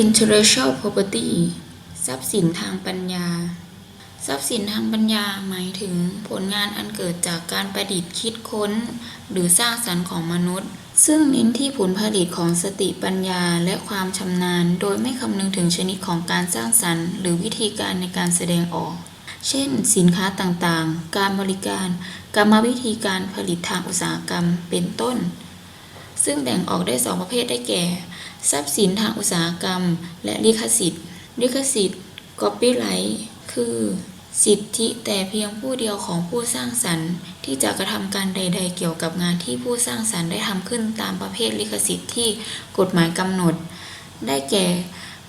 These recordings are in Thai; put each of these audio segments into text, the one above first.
intellectual property ทรัพย์สินทางปัญญา ทรัพย์สินทางปัญญาหมายถึงผลงานอันเกิดจากการประดิษฐ์คิดค้น หรือสร้างสรรค์ของมนุษย์ ซึ่งเน้นที่ผลผลิตของสติปัญญาและความชำนาญ โดยไม่คำนึงถึงชนิดของการสร้างสรรค์ หรือวิธีการในการแสดงออก เช่น สินค้าต่างๆ การบริการ กรรมวิธีการผลิตทางอุตสาหกรรม เป็นต้น ซึ่งแบ่งออกได้สองประเภทได้แก่ ทรัพย์สินทางอุตสาหกรรม และลิขสิทธิ์ ลิขสิทธิ์ copyright คือ สิทธิแต่เพียงผู้เดียวของผู้สร้างสรรค์ ที่จะกระทำการใด ๆ เกี่ยวกับงานที่ผู้สร้างสรรค์ได้ทำขึ้นตามประเภทลิขสิทธิ์ที่กฎหมายกำหนด ได้แก่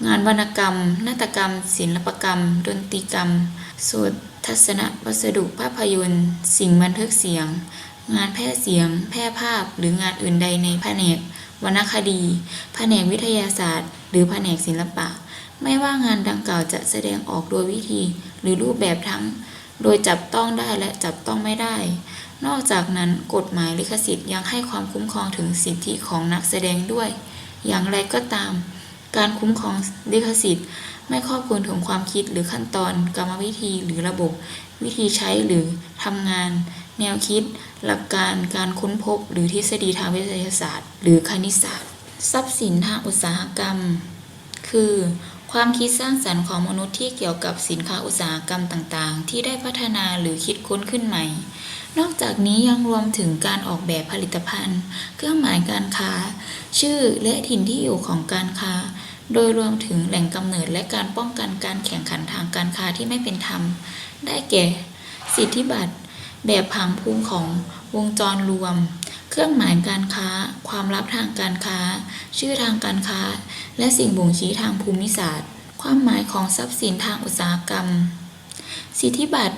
งานวรรณกรรม นาฏกรรม ศิลปกรรม ดนตรีกรรมสวดทัศนวัสดุภาพยนตร์ สิ่งบันทึกเสียง งานแพร่เสียง แพร่ภาพ หรืองานอื่นใดในแผนกวรรณคดี แผนกวิทยาศาสตร์ หรือแผนกศิลปะ ไม่ว่างานดังกล่าวจะแสดงออกโดยวิธี หรือรูปแบบทั้ง โดยจับต้องได้และจับต้องไม่ได้ นอกจากนั้นกฎหมายลิขสิทธิ์ยังให้ความคุ้มครองถึงสิทธิของนักแสดงด้วย อย่างไรก็ตาม การคุ้มครองลิขสิทธิ์ ไม่ครอบคลุมถึงความคิดหรือขั้นตอน กรรมวิธีหรือระบบ วิธีใช้หรือทำงาน แนวคิด หลักการการค้นพบ หรือทฤษฎีทางวิทยาศาสตร์ หรือคณิตศาสตร์ ทรัพย์สินทางอุตสาหกรรม คือ ความคิดสร้างสรรค์ของมนุษย์ที่เกี่ยวกับสินค้าอุตสาหกรรมต่างๆ ที่ได้พัฒนาหรือคิดค้นขึ้นใหม่ นอกจากนี้ยังรวมถึงการออกแบบผลิตภัณฑ์ เครื่องหมายการค้า ชื่อและถิ่นที่อยู่ของการค้าโดยรวมถึงแหล่งกำเนิดและการป้องกันการแข่งขันทางการค้าที่ไม่เป็นธรรม ได้แก่ สิทธิบัตร แบบผังภูมิของวงจรรวม เครื่องหมายการค้า ความลับทางการค้า ชื่อทางการค้า และสิ่งบ่งชี้ทางภูมิศาสตร์ ความหมายของทรัพย์สินทางอุตสาหกรรม สิทธิบัตร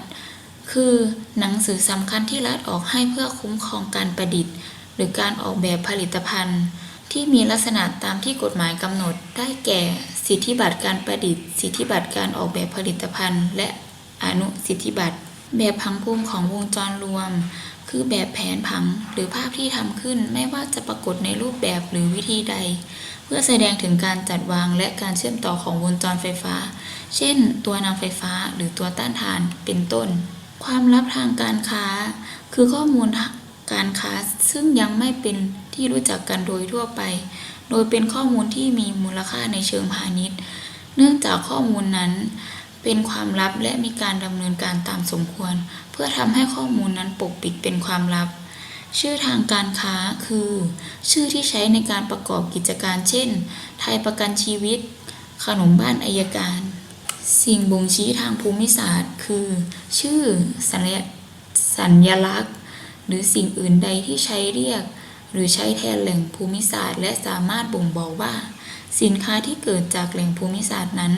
คือหนังสือสำคัญที่รัฐออกให้เพื่อคุ้มครองการประดิษฐ์ หรือการออกแบบผลิตภัณฑ์ ที่มีลักษณะตามที่กฎหมายกำหนด ได้แก่ สิทธิบัตรการประดิษฐ์ สิทธิบัตรการออกแบบผลิตภัณฑ์ และอนุสิทธิบัตร แบบผังภูมิของวงจรรวม คือแบบแผนผังหรือภาพที่ทำขึ้นไม่ว่าจะปรากฏในรูปแบบหรือวิธีใด เพื่อแสดงถึงการจัดวางและการเชื่อมต่อของวงจรไฟฟ้า เช่น ตัวนำไฟฟ้าหรือตัวต้านทานเป็นต้น ความลับทางการค้า คือข้อมูลการค้าซึ่งยังไม่เป็นที่รู้จักกันโดยทั่วไป โดยเป็นข้อมูลที่มีมูลค่าในเชิงพาณิชย์ เนื่องจากข้อมูลนั้น เป็นความลับและมีการดำเนินการตามสมควร เพื่อทำให้ข้อมูลนั้นปกปิดเป็นความลับ ชื่อทางการค้าคือ ชื่อที่ใช้ในการประกอบกิจการ เช่น ไทยประกันชีวิต ขนมบ้านอายการ สิ่งบ่งชี้ทางภูมิศาสตร์ คือ ชื่อสัญสัญลักษณ์ หรือสิ่งอื่นใดที่ใช้เรียก หรือใช้แทนแหล่งภูมิศาสตร์ และสามารถบ่งบอกว่า สินค้าที่เกิดจากแหล่งภูมิศาสตร์นั้น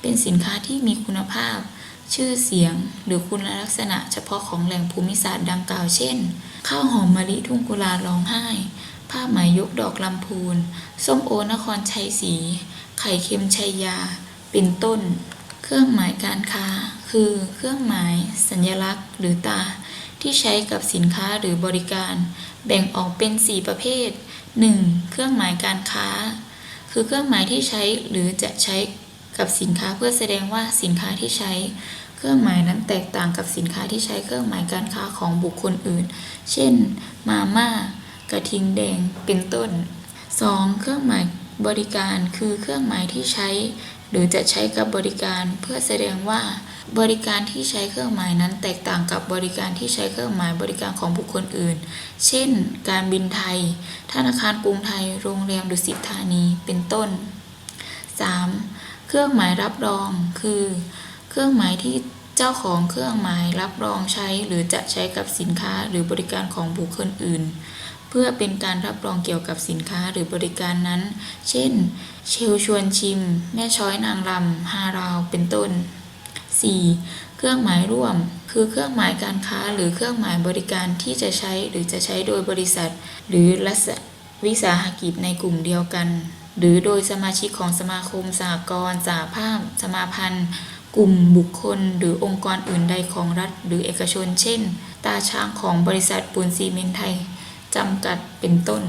เป็นสินค้าที่มีคุณภาพ ชื่อเสียง หรือคุณลักษณะเฉพาะของแหล่งภูมิศาสตร์ดังกล่าวเช่น ข้าวหอมมะลิทุ่งกุลาร้องไห้ ผ้าไหมยกดอกลำพูน ส้มโอนครชัยศรี ไข่เค็มชัยยา เป็นต้น เครื่องหมายการค้า คือเครื่องหมาย สัญลักษณ์ หรือตา ที่ใช้กับสินค้าหรือบริการ แบ่งออกเป็น 4 ประเภท 1. เครื่องหมายการค้า คือเครื่องหมายที่ใช้หรือจะใช้กับสินค้าเพื่อแสดงว่าสินค้าที่ใช้ เครื่องหมายนั้นแตกต่างกับสินค้าที่ใช้เครื่องหมายการค้าของบุคคลอื่น เช่น มาม่า กระทิงแดง เป็นต้น 2. เครื่องหมายบริการคือเครื่องหมายที่ใช้ หรือจะใช้กับบริการเพื่อแสดงว่า บริการที่ใช้เครื่องหมายนั้นแตกต่างกับบริการที่ใช้เครื่องหมายบริการของบุคคลอื่น เช่น การบินไทย ธนาคารกรุงไทย โรงแรมดุสิตธานี เป็นต้น 3. เครื่องหมายรับรอง คือ เครื่องหมายที่เจ้าของเครื่องหมายรับรองใช้ หรือจะใช้กับสินค้าหรือบริการของบุคคลอื่น เพื่อเป็นการรับรองเกี่ยวกับสินค้าหรือบริการนั้น เช่น เชลชวนชิม แม่ช้อยนางรำฮาราว เป็นต้น 4. เครื่องหมายร่วม คือเครื่องหมายการค้าหรือเครื่องหมายบริการที่จะใช้หรือจะใช้โดยบริษัท หรือรัฐวิสาหกิจในกลุ่มเดียวกัน หรือโดยสมาชิกของสมาคมสหกรณ์สหภาพ สมาพันธ์ กลุ่มบุคคล หรือองค์กรอื่นใดของรัฐ หรือเอกชน เช่น ตาช้างของบริษัทปูนซีเมนไทยจำกัดเป็นต้น